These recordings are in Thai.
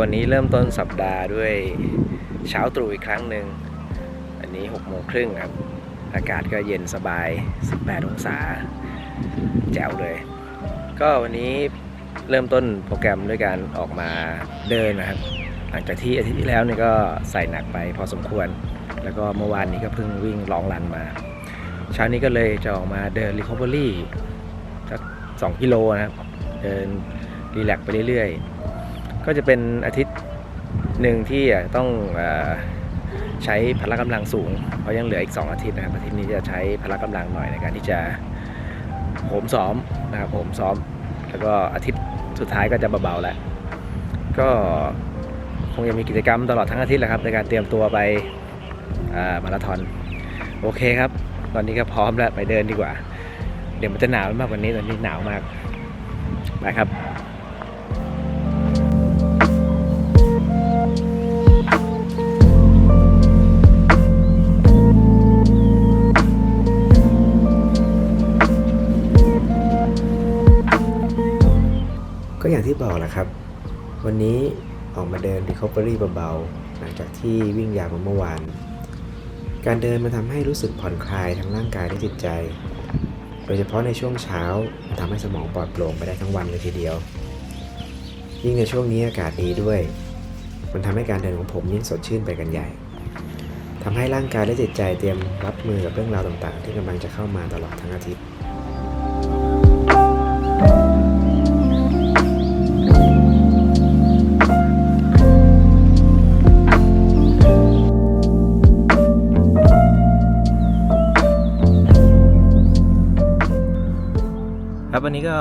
วันนี้เริ่มต้นสัปดาห์ด้วยเช้าตรู่อีกครั้งหนึ่งอันนี้6โมงครึ่งครับ อากาศก็เย็นสบาย 18 องศา แจ๋วเลย ก็วันนี้เริ่มต้นโปรแกรมด้วยการออกมาเดินนะครับ หลังจากที่อาทิตย์ที่แล้วเนี่ยก็ใส่หนักไปพอสมควร แล้วก็เมื่อวานนี้ก็เพิ่งวิ่งลองรันมา เช้านี้ก็เลยจะออกมาเดิน Recovery สัก2กิโลนะครับ เดินรีแลกไปเรื่อยๆ ก็จะเป็นอาทิตย์หนึ่งที่ต้องอใช้พละกำลังสูง เพราะยังเหลืออีก 2 อาทิตย์นะครับอาทิตย์นี้จะใช้พละกำลังหน่อยในการที่จะโหมซ้อมนะครับโหมซ้อม แล้วก็อาทิตย์สุดท้ายก็จะเบาๆแล้วก็คงจะมีกิจกรรมตลอดทั้งอาทิตย์แหละครับในการเตรียมตัวไปอ่ามาราธอนโอเคครับ ตอนนี้ก็พร้อมแล้วไปเดินดีกว่า เดี๋ยวมันจะหนาวมากกว่านี้ตอนนี้หนาวมากไปครับ ที่บอกแหละครับ วันนี้ออกมาเดิน Recovery เบาๆ หลังจากที่วิ่งยาวมาเมื่อวาน การเดินมันทำให้รู้สึกผ่อนคลายทั้งร่างกายและจิตใจ โดยเฉพาะในช่วงเช้ามันทำให้สมองปลอดโปร่งไปได้ทั้งวันเลยทีเดียว ยิ่งในช่วงนี้อากาศดีด้วย มันทำให้การเดินของผมยิ่งสดชื่นไปกันใหญ่ทำให้ร่างกายและจิตใจเตรียมรับมือกับเรื่องราวต่างๆ ที่กำลังจะเข้ามาตลอดทั้งอาทิตย์ วันนี้ก็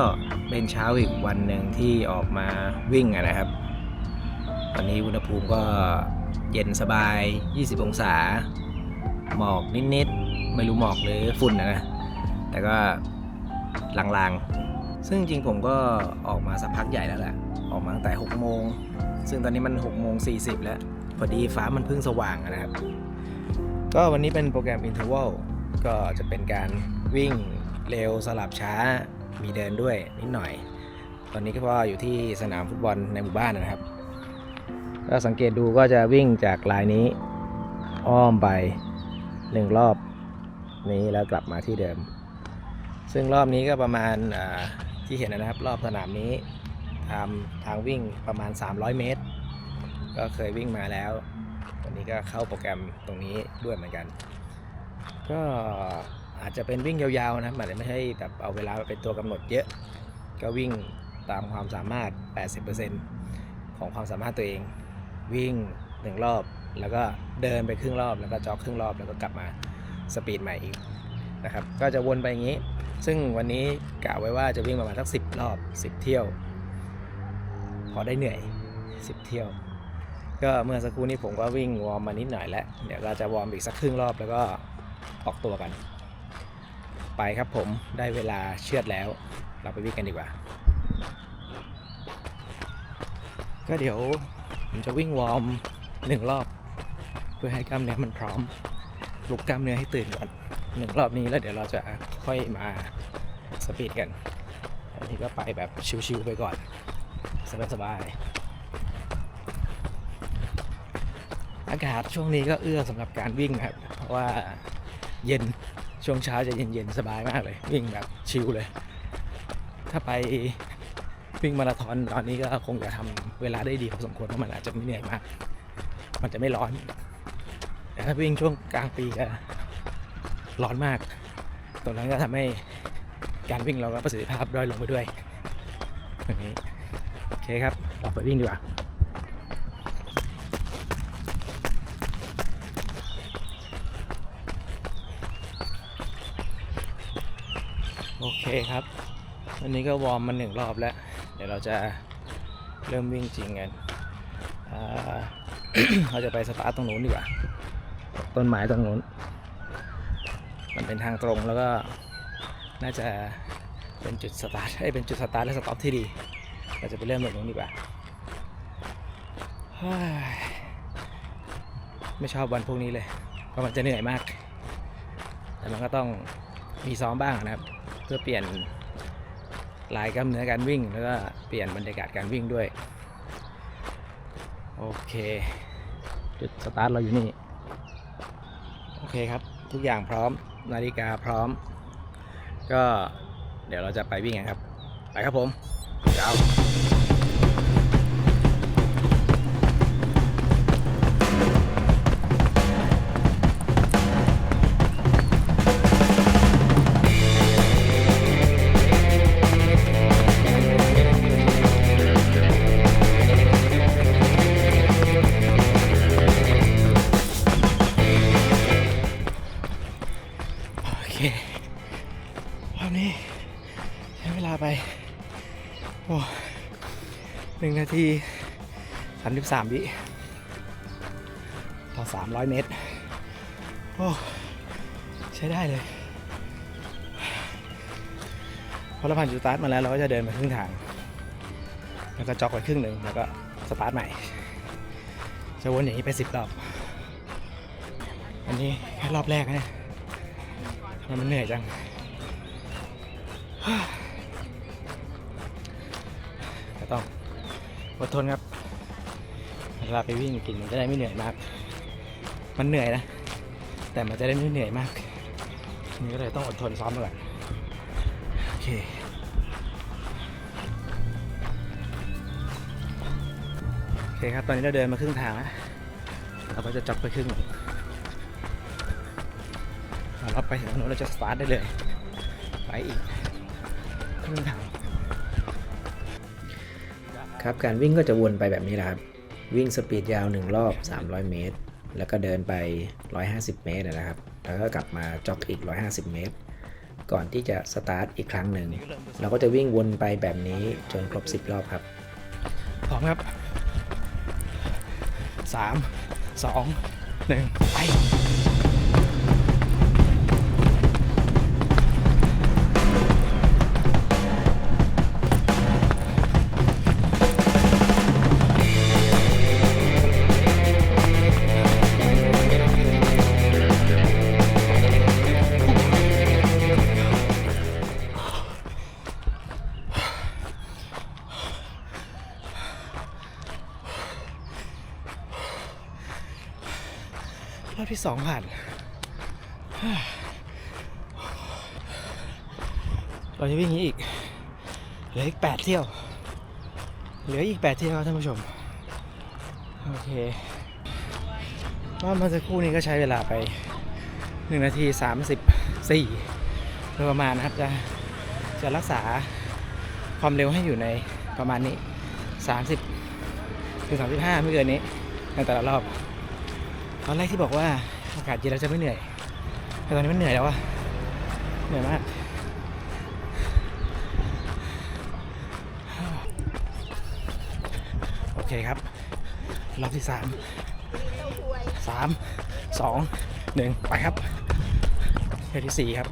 เป็นเช้าอีกวันหนึ่งที่ออกมาวิ่งนะครับ ตอนนี้อุณหภูมิก็เย็นสบาย 20 องศา หมอกนิดๆ ไม่รู้หมอกหรือฝุ่นนะนะ แต่ก็ลางๆ ซึ่งจริงผมก็ออกมาสักพักใหญ่แล้วแหละ ออกมาตั้งแต่ 6 โมง ซึ่งตอนนี้มัน 6 โมง 40 แล้ว พอดีฟ้ามันเพิ่งสว่างนะครับ ก็วันนี้เป็นโปรแกรม Interval ก็จะเป็นการวิ่งเร็วสลับช้า มีเดินด้วยนิดหน่อย ตอนนี้ก็อยู่ที่สนามฟุตบอลในหมู่บ้านนะครับก็สังเกตดูก็จะวิ่งจากลายนี้อ้อมไปหนึ่งรอบนี้แล้วกลับมาที่เดิม ซึ่งรอบนี้ก็ประมาณที่เห็นนะครับ รอบสนามนี้ทำทางวิ่งประมาณ 300 เมตร ก็เคยวิ่งมาแล้ว วันนี้ก็เข้าโปรแกรมตรงนี้ด้วยเหมือนกัน ก็ อาจจะเป็นวิ่งยาวๆนะครับอาจะไม่ใช่แบบเอาเวลาเป็นตัวกำหนดเยอะ ก็วิ่งตามความสามารถ 80%ของความสามารถตัวเอง วิ่งหนึ่งรอบ แล้วก็เดินไปครึ่งรอบ แล้วก็จ็อกครึ่งรอบ แล้วก็กลับมาสปีดใหม่อีกนะครับ ก็จะวนไปอย่างนี้ ซึ่งวันนี้กะไว้ว่าจะวิ่งประมาณสัก10 รอบ 10 เที่ยว พอได้เหนื่อย 10 เที่ยว ก็เมื่อสักครู่นี้ผมก็วิ่งวอร์มมานิดหน่อยแล้ว เดี๋ยวเราจะวอร์มอีกสักครึ่งรอบแล้วก็ออกตัวกัน ไปครับผมได้เวลาเชือดแล้ว เราไปวิ่งกันดีกว่า ก็เดี๋ยวผมจะวิ่งวอร์มหนึ่งรอบ เพื่อให้กล้ามเนื้อมันพร้อมลุกกล้ามเนื้อให้ตื่นก่อนหนึ่งรอบนี้แล้วเดี๋ยวเราจะค่อยมาสปีดกันอันนี้ก็ไปแบบชิวๆไปก่อน สบายๆอากาศช่วงนี้ก็เอื้อสำหรับการวิ่งครับ เพราะว่าเย็น ช่วงเช้าจะเย็นๆ สบายมากเลย วิ่งแบบชิลเลย ถ้าไปวิ่งมาราธอนตอนนี้ก็คงจะทำเวลาได้ดีพอสมควรเพราะมันอาจจะไม่เหนื่อยมาก มันจะไม่ร้อน แต่ถ้าวิ่งช่วงกลางปีก็ร้อนมาก ตรงนั้นก็ทำให้การวิ่งเราก็ประสิทธิภาพด้อยลงไปด้วยอย่างนี้โอเคครับเราไปวิ่งดีกว่า โอเคครับ วันนี้ก็วอร์มมาหนึ่งรอบแล้ว เดี๋ยวเราจะเริ่มวิ่งจริงกันอ่าเราจะไปสตาร์ทตรงนู้นดีกว่า ต้นไม้ตรงนู้น มันเป็นทางตรงแล้วก็น่าจะเป็นจุดสตาร์ทให้เป็นจุดสตาร์ทและสต็อปที่ดี เราจะไปเริ่มแบบนู้นดีกว่าไม่ชอบวันพวกนี้เลย เพราะมันจะเหนื่อยมาก แต่มันก็ต้องมีซ้อมบ้างนะครับ พื่อเปลี่ยนลายกล้ามเนื้อการวิ่ง แล้วก็เปลี่ยนบรรยากาศการวิ่งด้วย โอเค จุดสตาร์ทเราอยู่นี่ โอเคครับ ทุกอย่างพร้อม นาฬิกาพร้อม ก็เดี๋ยวเราจะไปวิ่งกันครับ ไปครับผมเจ้า ช้เวลาไปโอ้หนึ่งนาทีสามสิบสามวิต่อสามร้อยเมตร โอ้ ใช้ได้เลยพอเราผ่านจุดสตาร์ทมาแล้วเราก็จะเดินไปครึ่งทาง แล้วก็จ็อกไปครึ่งหนึ่งแล้วก็สตาร์ทใหม่ จะวนอย่างนี้ไปสิบรอบ อันนี้แค่รอบแรกนะเนี่ยทำไมมันเหนื่อยจัง ก็ต้อง อดทนครับเวลาไปวิ่งกินมันจะได้ไม่เหนื่อยมาก มันเหนื่อยนะ แต่มันจะได้ไม่เหนื่อยมากนี่ก็เลยต้องอดทนซ้อมก่อนโอเคโอเคครับตอนนี้เราเดินมาครึ่งทางแล้วเราก็จะจ็อกไปครึ่งเราไปถึงถนนเราจะสตาร์ทได้เลย ไปอีกครึ่งทาง ครับการวิ่งก็จะวนไปแบบนี้แหละครับ วิ่งสปีดยาว 1 รอบ 300 เมตร แล้วก็เดินไป 150 เมตรนะครับ แล้วก็กลับมาจ็อกอีก 150 เมตร ก่อนที่จะสตาร์ทอีกครั้งหนึ่ง เราก็จะวิ่งวนไปแบบนี้จนครบ 10 รอบครับพร้อมครับ 3 2 1 ไป ที่สองผ่านเราจะวิ่งอย่างนี้อีก เหลืออีกแปดเที่ยว เหลืออีกแปดเที่ยวครับท่านผู้ชม โอเคว่าเมื่อสักครู่นี้ก็ใช้เวลาไปหนึ่งนาทีสามสิบสี่โดยประมาณนะครับ จะจะรักษาความเร็วให้อยู่ในประมาณนี้30ถึง35ไม่เกินนี้ในแต่ละรอบ ตอนแรกที่บอกว่าอากาศเย็นเราจะไม่เหนื่อย แต่ตอนนี้มันเหนื่อยแล้วอะเหนื่อยมากโอเคครับ รอบที่สามสามสองหนึ่งไปครับเที่ยวที่สี่ครับ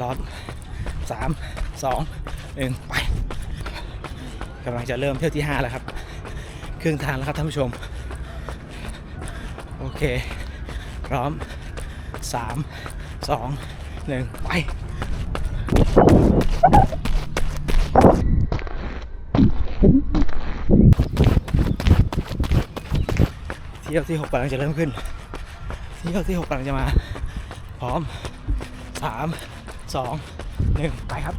รอบสามสองหนึ่งไปกำลังจะเริ่มเที่ยวที่ห้าแล้วครับ ครึ่งทางแล้วครับท่านผู้ชม โอเค พร้อม 3 2 1 ไปเที่ยวที่6กำลังจะเริ่มขึ้นเที่ยวที่6กำลังจะมา พร้อม 3 2 1 ไปครับ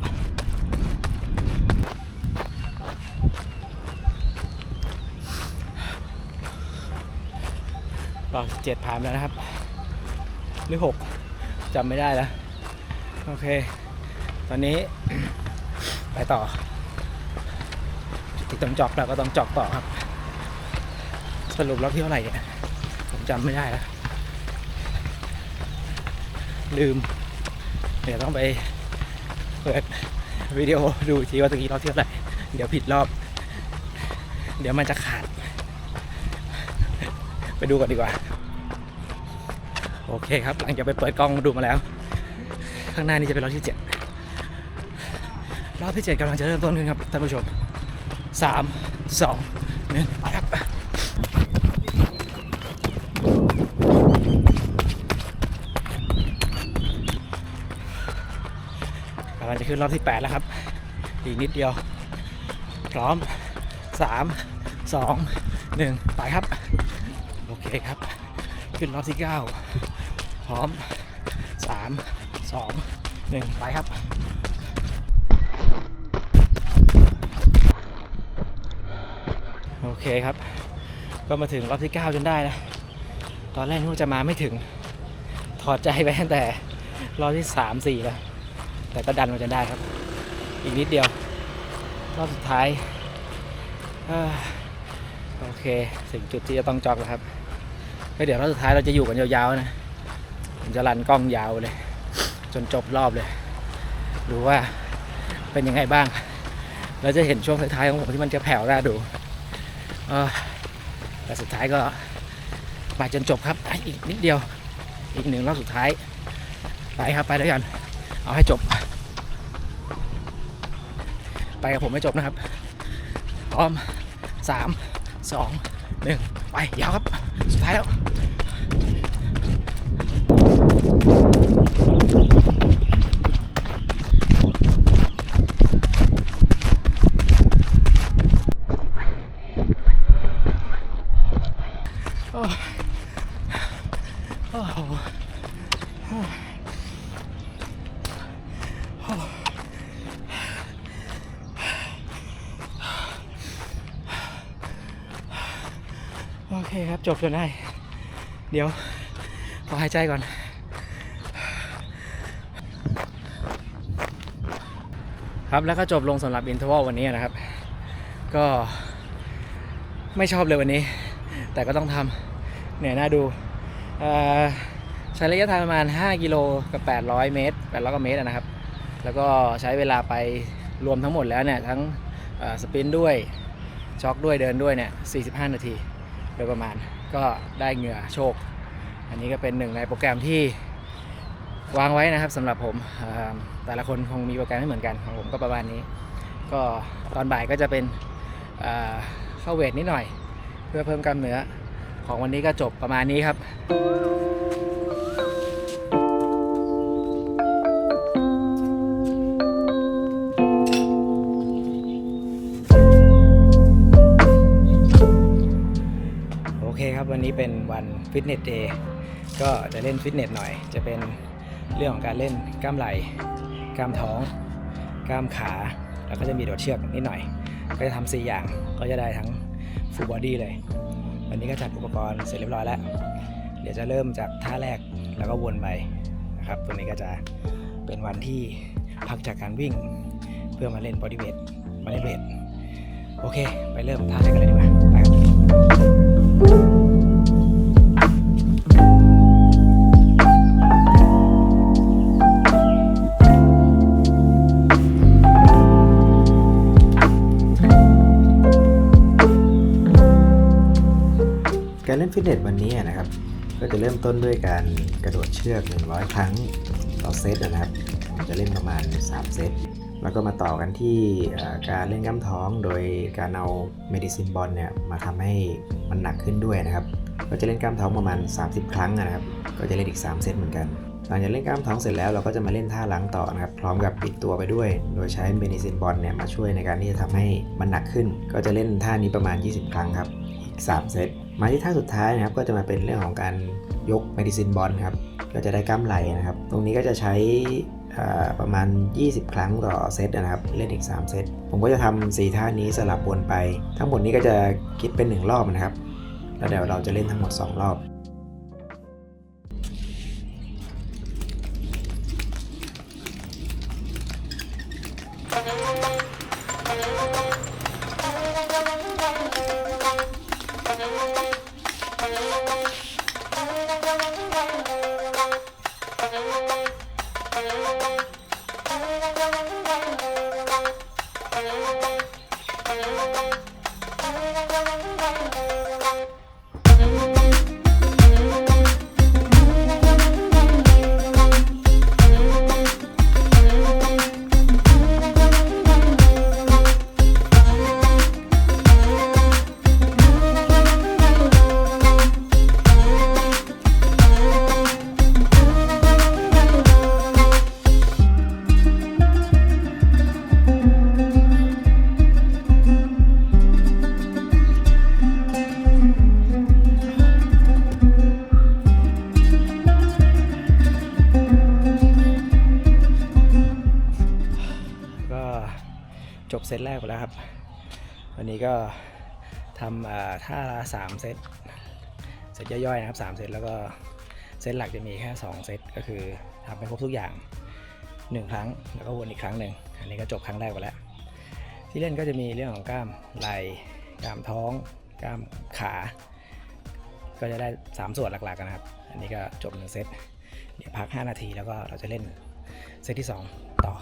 รอเจ็ดผ่านแล้วนะครับ หรือหกจำไม่ได้แล้ว โอเค ตอนนี้ไปต่อจุดต้องจอกเราก็ต้องจอกต่อครับ สรุปรอบที่เท่าไหร่เนี่ยผมจำไม่ได้แล้ว ลืม เดี๋ยวต้องไปเปิดวิดีโอดูทีว่าตะกี้รอบที่เท่าไหร่ เดี๋ยวผิดรอบ เดี๋ยวมันจะขาด ดูกันดีกว่า โอเคครับหลังจากไปเปิดกล้องดูมาแล้ว ข้างหน้านี้จะเป็นรอบที่เจ็ดรอบที่เจ็ดกำลังจะเริ่มต้นขึ้นครับท่านผู้ชมสามสองหนึ่งไปครับกำลังจะขึ้นรอบที่แปดแล้วครับ อีกนิดเดียว พร้อมสามสองหนึ่งไปครับ เคครับ ขึ้นรอบที่เก้าพร้อมสามสองหนึ่งไปครับโอเคครับ ก็มาถึงรอบที่ 9 จนได้นะ ตอนแรกนึกว่าจะมาไม่ถึง ถอดใจไปตั้งแต่รอบที่ 3 4 แล้ว แต่ก็ดันมาจนได้ครับ อีกนิดเดียว รอบสุดท้ายอโอเค ถึงจุดที่จะต้องจอกแล้วครับ ก็เดี๋ยวรอบสุดท้ายเราจะอยู่กันยาวๆนะผมจะรันกล้องยาวเลย จนจบรอบเลยดูว่าเป็นยังไงบ้างเราจะเห็นช่วงท้ายๆของผมที่มันจะแผ่วน่าดูแต่สุดท้ายก็มาจนจบครับอีกนิดเดียว อีกหนึ่งรอบสุดท้ายไปครับไปด้วยกัน เอาให้จบ ไปกับผมไม่จบนะครับพร้อมสามสองหนึ่งไปยาวครับ ท้ายแล้ว โอ้โอ้โหโอเคครับ จบจนได้ เดี๋ยว ขอหายใจก่อน ครับแล้วก็จบลงสำหรับอินเทอร์วลวันนี้นะครับ ก็ไม่ชอบเลยวันนี้ แต่ก็ต้องทำเหนื่อยหน้าดูใช้ระยะทางประมาณ 5 กิโลกับ 800 เมตร 800กว่าเมตรนะครับ แล้วก็ใช้เวลาไปรวมทั้งหมดแล้วเนี่ย ทั้งสปรินต์ด้วย ช็อกด้วยเดินด้วยเนี่ย 45 นาทีโดยประมาณ ก็ได้เหงื่อโชค อันนี้ก็เป็นหนึ่งในโปรแกรมที่วางไว้นะครับสำหรับผมแต่ละคนคงมีโปรแกรมไม่เหมือนกันของผมก็ประมาณนี้ ก็ตอนบ่ายก็จะเป็นเอ่อเข้าเวทนิดหน่อย เพื่อเพิ่มกล้ามเนื้อของวันนี้ก็จบประมาณนี้ครับ วันฟิตเนสเดย์ก็จะเล่นฟิตเนสหน่อย จะเป็นเรื่องของการเล่นกล้ามไหล่กล้ามท้อง กล้ามขา แล้วก็จะมีโดดเชือกนิดหน่อย ก็จะทำสี่อย่างก็จะได้ทั้งฟูลบอดี้เลย วันนี้ก็จัดอุปกรณ์เสร็จเรียบร้อยแล้ว เดี๋ยวจะเริ่มจากท่าแรกแล้วก็วนไปนะครับตรงนี้ก็จะเป็นวันที่พักจากการวิ่ง เพื่อมาเล่นบอดี้เวทมาเล่นเวทโอเค ไปเริ่มท่าแรกกันเลยดีกว่าไปครับ การเล่นฟิตเนสวันนี้นะครับ ก็จะเริ่มต้นด้วยการกระโดดเชือก 100 ครั้งต่อเซตนะครับ จะเล่นประมาณ 3 เซต แล้วก็มาต่อกันที่การเล่นกล้ามท้องโดยการเอาเมดิซินบอลเนี่ยมาทำให้มันหนักขึ้นด้วยนะครับ ก็จะเล่นกล้ามท้องประมาณ 30 ครั้งนะครับ ก็จะเล่นอีก 3 เซตเหมือนกันหลังจากเล่นกล้ามท้องเสร็จแล้วเราก็จะมาเล่นท่าล้างต่อนะครับ พร้อมกับปิดตัวไปด้วย โดยใช้เมดิซินบอลเนี่ยมาช่วยในการที่จะทำให้มันหนักขึ้น ก็จะเล่นท่านี้ประมาณ 20 ครั้งครับ อีก 3 เซต มาที่ท่าสุดท้ายนะครับก็จะมาเป็นเรื่องของการยกเมดิซินบอลครับก็จะได้กล้ามไหลนะครับ ตรงนี้ก็จะใช้ประมาณ 20 ครั้งต่อเซตนะครับ เล่นอีก 3 เซต ผมก็จะทำ4ท่านี้สลับวนไป ทั้งหมดนี้ก็จะคิดเป็น 1 รอบนะครับ แล้วเดี๋ยวเราจะเล่นทั้งหมด 2 รอบ โวันนี้ก็ทำท่าละสามเซตเซตย่อยๆนะครับสามเซตแล้วก็เซตหลักจะมีแค่2เซตก็คือทำไปครบทุกอย่าง1ครั้ง แล้วก็วนอีกครั้งหนึ่งอันนี้ก็จบครั้งแรกไปแล้ว ที่เล่นก็จะมีเรื่องของกล้ามไหล่กล้ามท้อง กล้ามขา ก็จะได้ 3 ส่วนหลักๆนนะครับ อันนี้ก็จบหนึ่งเซตเดี๋ยวพัก 5 นาทีแล้วก็เราจะเล่นเซตที่ 2 ต่อ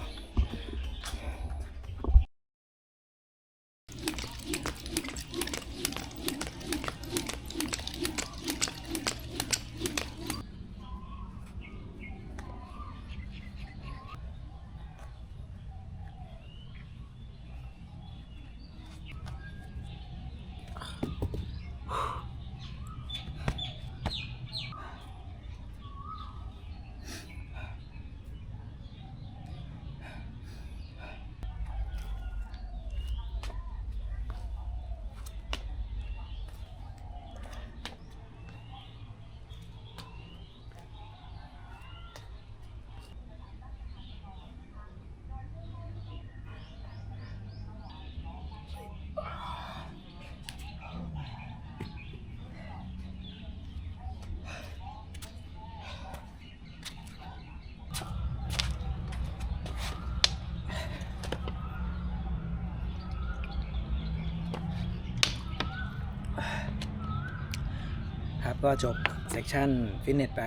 ก็จบเซสชันฟิตเนสไป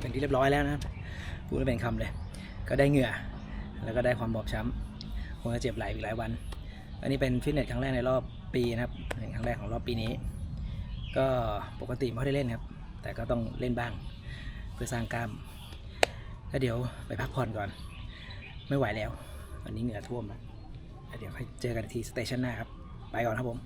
เป็นที่เรียบร้อยแล้วนะพูดไม่เป็นคำเลย ก็ได้เหงื่อ แล้วก็ได้ความบอบช้ำคงจะเจ็บไหลอีกหลายวัน อันนี้เป็นฟิตเนสครั้งแรกในรอบปีนะครับเป็นครั้งแรกของรอบปีนี้ ก็ปกติไม่ได้เล่นครับ แต่ก็ต้องเล่นบ้าง เพื่อสร้างกล้ามแล้วเดี๋ยวไปพักผ่อนก่อน ไม่ไหวแล้ว วันนี้เหงื่อท่วมแล้วเดี๋ยวค่อยเจอกันอีกทีสเตชันหน้าครับ ไปก่อนครับผม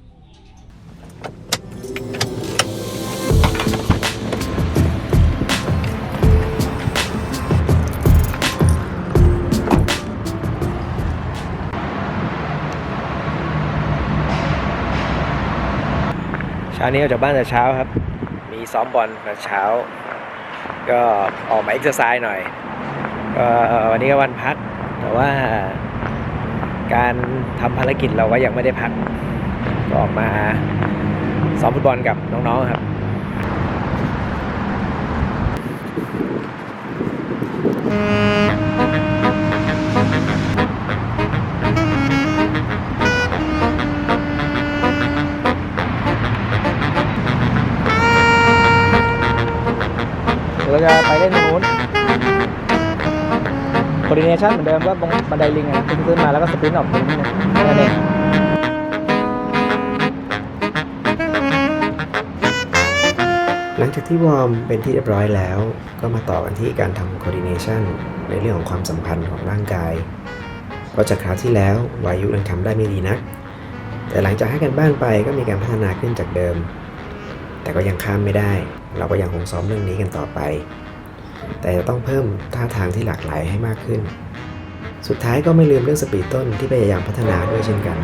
ช้านี้ออกจากบ้านแต่เช้าครับ มีซ้อมบอลแต่เช้า ก็ออกมาเอ็กซ์ไซส์หน่อยก็วันนี้ก็วันพัก แต่ว่าการทำภารกิจเราก็ยังไม่ได้พักก็ออกมาซ้อมฟุตบอลกับน้องๆครับ coordination เหมือนเดิมก็ตรงบันไดลิงอะขึ้นมาแล้วก็สปรินต์ออกตรงนี้นะแค่นั้นเองหลังจากที่วอร์มเป็นที่เรียบร้อยแล้ว ก็มาต่อกันที่การทำ coordination ในเรื่องของความสัมพันธ์ของร่างกายเพราะจากคราวที่แล้ววายุยังทำได้ไม่ดีนัก แต่หลังจากให้กันบ้านไปก็มีการพัฒนาขึ้นจากเดิม แต่ก็ยังข้ามไม่ได้ เราก็ยังคงซ้อมเรื่องนี้กันต่อไป แต่จะต้องเพิ่มท่าทางที่หลากหลายให้มากขึ้น สุดท้ายก็ไม่ลืมเรื่องสปีดต้นที่พยายามพัฒนาด้วยเช่นกัน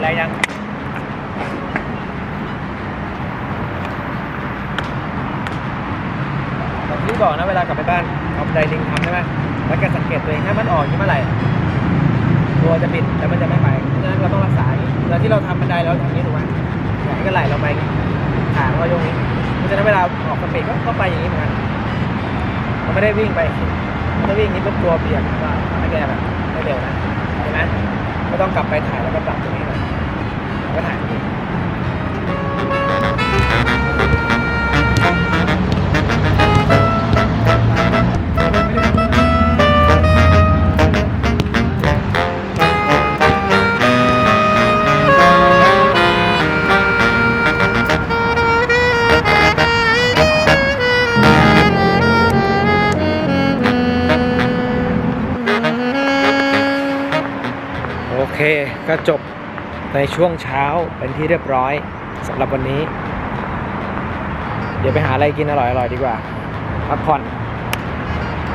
แรงยังแบบที่บอกนะเวลากลับไปบ้านเอาบันไดลิงทำใช่ไหมแล้วแกสังเกตตัวเองถ้ามันออกอยู่เมื่อไหร่ตัวจะปิดแล้วมันจะไม่ไปเพราะฉะนั้นเราต้องรักษาอย่างนี้เวลาที่เราทำบันไดเราทำอย่างนี้ถูกไหมแขนก็ไหลเราไปางเรายกอย่างนี้เพราะฉะนั้นเวลาออกสปีดก็ไปอย่างนี้เหมือนกันมันไม่ได้วิ่งไปถ้าวิ่งนี้รบตัวเปียกว่าไม่แกแบบไม่เร็วนะเห็นไหมก็ต้องกลับไปถ่ายแล้วก็ปรับตรงนี้นแล้วก็ถ่ายตรงนี้ ก็จบในช่วงเช้าเป็นที่เรียบร้อยสำหรับวันนี้ เดี๋ยวไปหาอะไรกินอร่อยๆดีกว่าพักผ่อน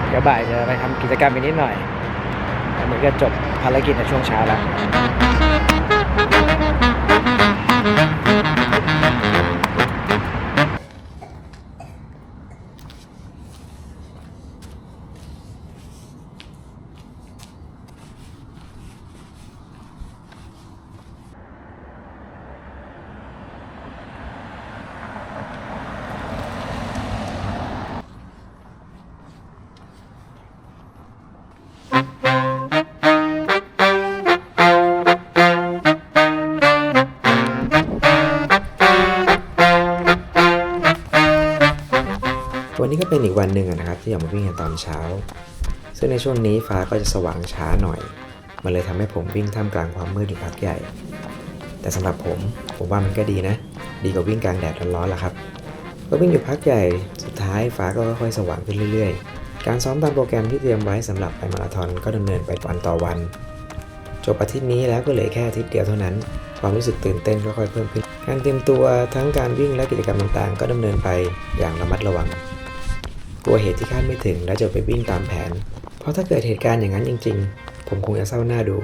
เดี๋ยวบ่ายจะไปทำกิจกรรมอีกนิดหน่อยอันนี้ก็จบภารกิจในช่วงเช้าแล้ว เป็นอีกวันหนึ่งนะครับ ที่ออกมาวิ่งกันตอนเช้า ซึ่งในช่วงนี้ฟ้าก็จะสว่างช้าหน่อย มันเลยทำให้ผมวิ่งท่ามกลางความมืดอยู่พักใหญ่ แต่สำหรับผมผมว่ามันก็ดีนะ ดีกว่าวิ่งกลางแดดร้อนๆล่ะครับ ก็วิ่งอยู่พักใหญ่ สุดท้ายฟ้าก็ค่อยๆสว่างขึ้นเรื่อยๆ การซ้อมตามโปรแกรมที่เตรียมไว้สำหรับไปมาราธอนก็ดำเนินไปวันต่อวัน จบอาทิตย์นี้แล้วก็เหลือแค่อาทิตย์เดียวเท่านั้น ความรู้สึกตื่นเต้นก็ค่อยเพิ่มขึ้นการเตรียมตัวทั้งการวิ่งและกิจกรรมต่างๆ ก็ดำเนินไปอย่างระมัดระวัง กลัวเหตุที่คาดไม่ถึงแล้วจะไปวิ่งตามแผน เพราะถ้าเกิดเหตุการณ์อย่างนั้นจริง ๆ ผมคงจะเศร้าหน้าดู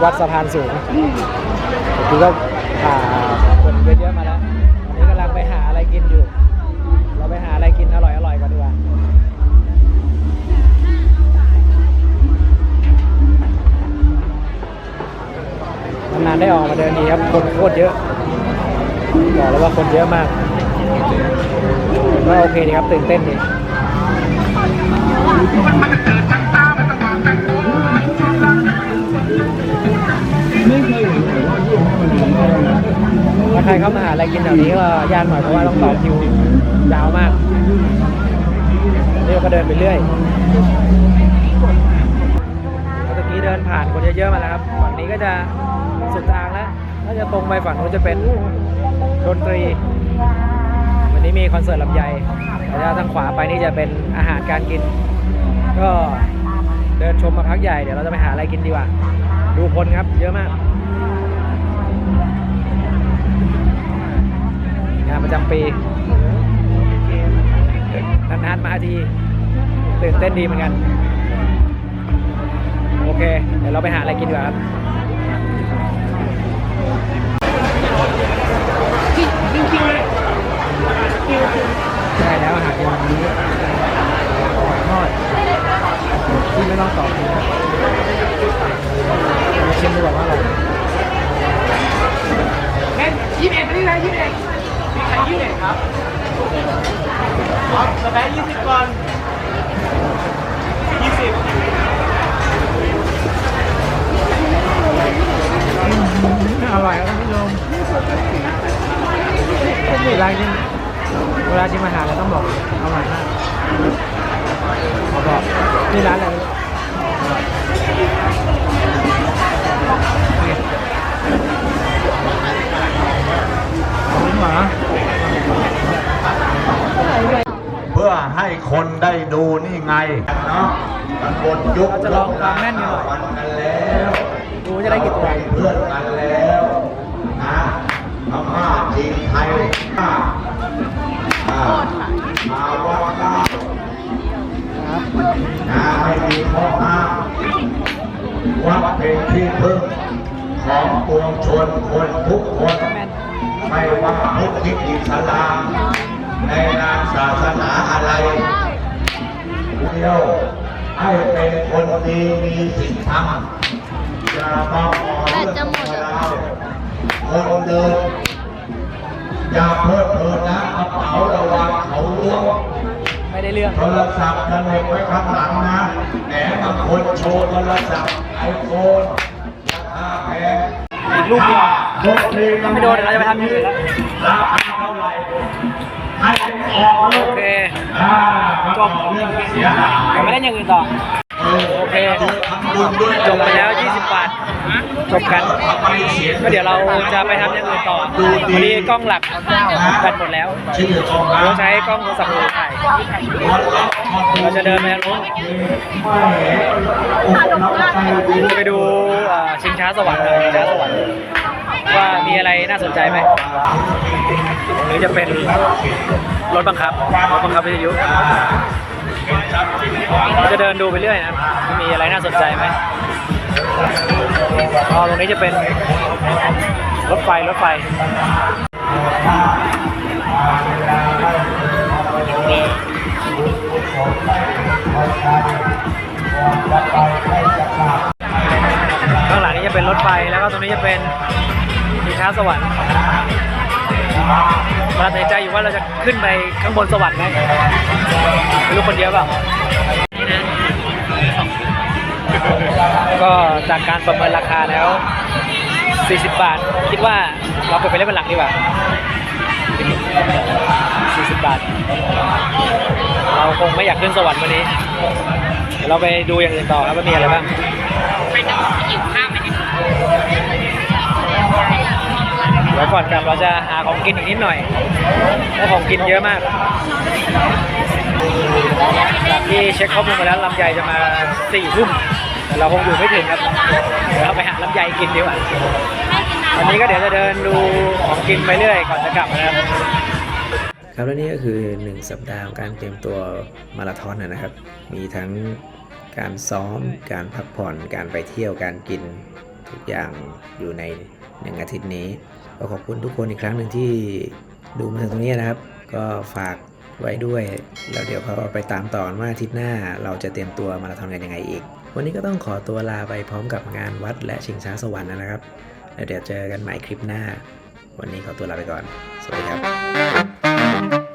ที่วัดสะพานสูงคือก็พาคนเยอะมาแล้ววันนี้กำลังไปหาอะไรกินอยู่ เราไปหาอะไรกินอร่อยๆก่อนดีกว่านานได้ออกมาเดินดีครับ คนโคตรเยอะบอกเลยว่าคนเยอะมากก็โอเคดีครับตื่นเต้นดี ถ้าใครเข้ามาหาอะไรกินแถวนี้ก็ยากหน่อยเพราะว่าต้องต่อคิวยาวมากนี่เราก็เดินไปเรื่อยแล้วตะกี้เดินผ่านคนเยอะๆมาแล้วครับฝั่งนี้ก็จะสุดทางแล้วถ้าจะตรงไปฝั่งนู้นจะเป็นดนตรี วันนี้มีคอนเสิร์ตลำไยแล้วทางขวาไปนี่จะเป็นอาหารการกิน ก็เดินชมมาพักใหญ่เดี๋ยวเราจะไปหาอะไรกินดีกว่า ดูคนครับเยอะมาก ประจำปีนานๆมาทีตื่นเต้นดีเหมือนกัน โอเค เดี๋ยวเราไปหาอะไรกินดีกว่าครับใช่แล้วอาหารเย็นวันนี้ทอดที่ไม่ต้องต่อคิวชิมดูก่อนว่าอร่อยยี่สิบเอ็ดไปนี่เลยยี่สิบเอ็ด มีใครยี่สิบครับรับสแปนยี่สิบก่อนยี่สิบอร่อยครับท่านผู้ชมเวลากินเวลาชิมอาหารเราต้องบอกอร่อยมากขอบอกนี่ร้านอะไร เพื่อให้คนได้ดูนี่ไงเนาะมันบนยุคเราจะลองความแม่นกันหน่อยวันกันแล้วดูว่าจะได้กี่ตัวเป็นเพื่อนกันแล้วนะพม่าจีนไทยอ่าอ่ามาวัดก้าครับนะไม่มีข้อห้ามวัดเป็นที่พึ่งของปวงชนคนทุกคนแม่น ไม่ว่าพุทธอิสลามในนามศาสนาอะไรเดียวให้เป็นคนดีมีศีลธรรมอย่ามาขอเรื่องของเราคนเดินอย่าเพิ่มเพิ่มนะกระเป๋าระวังเขาล้วงไม่ได้เรื่องโทรศัพท์จะเหน็บไว้ข้างหลังนะแหมบางคนโชว์โทรศัพท์ไอโฟนราคาแพงอีกรูปเดียวโชคดีนะ ไม่โดนเดี๋ยวเราจะไปทำอย่างอื่นแล้โอเคจบเรื่องไม่ได้ย่างอื่นต่อ โอเค จบไปแล้ว 20 บาท จบกัน ก็เดี๋ยวเราจะไปทำอย่างอื่นต่อ วันนี้กล้องหลักแบตหมดแล้ว เราใช้กล้องโทรศัพท์มือถ่ายเราจะเดินไปทางนู้นไปดูชิงช้าสวรรค์เลยชิงช้าสวรรค์ ว่ามีอะไรน่าสนใจไหมหรือจะเป็นรถบังคับ รถบังคับวิทยุเราจะเดินดูไปเรื่อยนะ มีอะไรน่าสนใจไหมอ๋อตรงนี้จะเป็นรถไฟ รถไฟ สวรรค์มาตัดใจอยู่ว่าเราจะขึ้นไปข้างบนสวรรค์ไหมรู้คนเดียวเปล่าก็จากการประเมินราคาแล้ว 40 บาท คิดว่าเราไปไปเล่นบนหลังดีกว่า 40 บาท เราคงไม่อยากขึ้นสวรรค์วันนี้เดี๋ยวเราไปดูอย่างอื่นต่อครับว่ามีอะไรบ้าง ดี๋ยวก่อนกลับเราจะหาของกินอีกนิดหน่อยเพราะของกินเยอะมาก ที่เช็คข้อมูลมาแล้วลำไยจะมาสี่ทุ่มแต่เราคงอยู่ไม่ถึงครับ เดี๋ยวเราไปหาลำไยกินดีกว่าวันนี้ก็เดี๋ยวจะเดินดูของกินไปเรื่อยก่อนจะกลับนะครับครับและนี่ก็คือ 1 สัปดาห์ของการเตรียมตัวมาราธอนนะครับ มีทั้งการซ้อม การพักผ่อน การไปเที่ยว การกิน ทุกอย่างอยู่ในหนึ่งอาทิตย์นี้ ก็ขอบคุณทุกคนอีกครั้งหนึ่งที่ดูมาถึงตรงนี้นะครับ ก็ฝากไว้ด้วย แล้วเดี๋ยวพอไปตามต่อว่าอาทิตย์หน้าเราจะเตรียมตัวมาราธอนกันยังไงอีก วันนี้ก็ต้องขอตัวลาไปพร้อมกับงานวัดและชิงช้าสวรรค์นะครับ แล้วเดี๋ยวเจอกันใหม่คลิปหน้า วันนี้ขอตัวลาไปก่อน สวัสดีครับ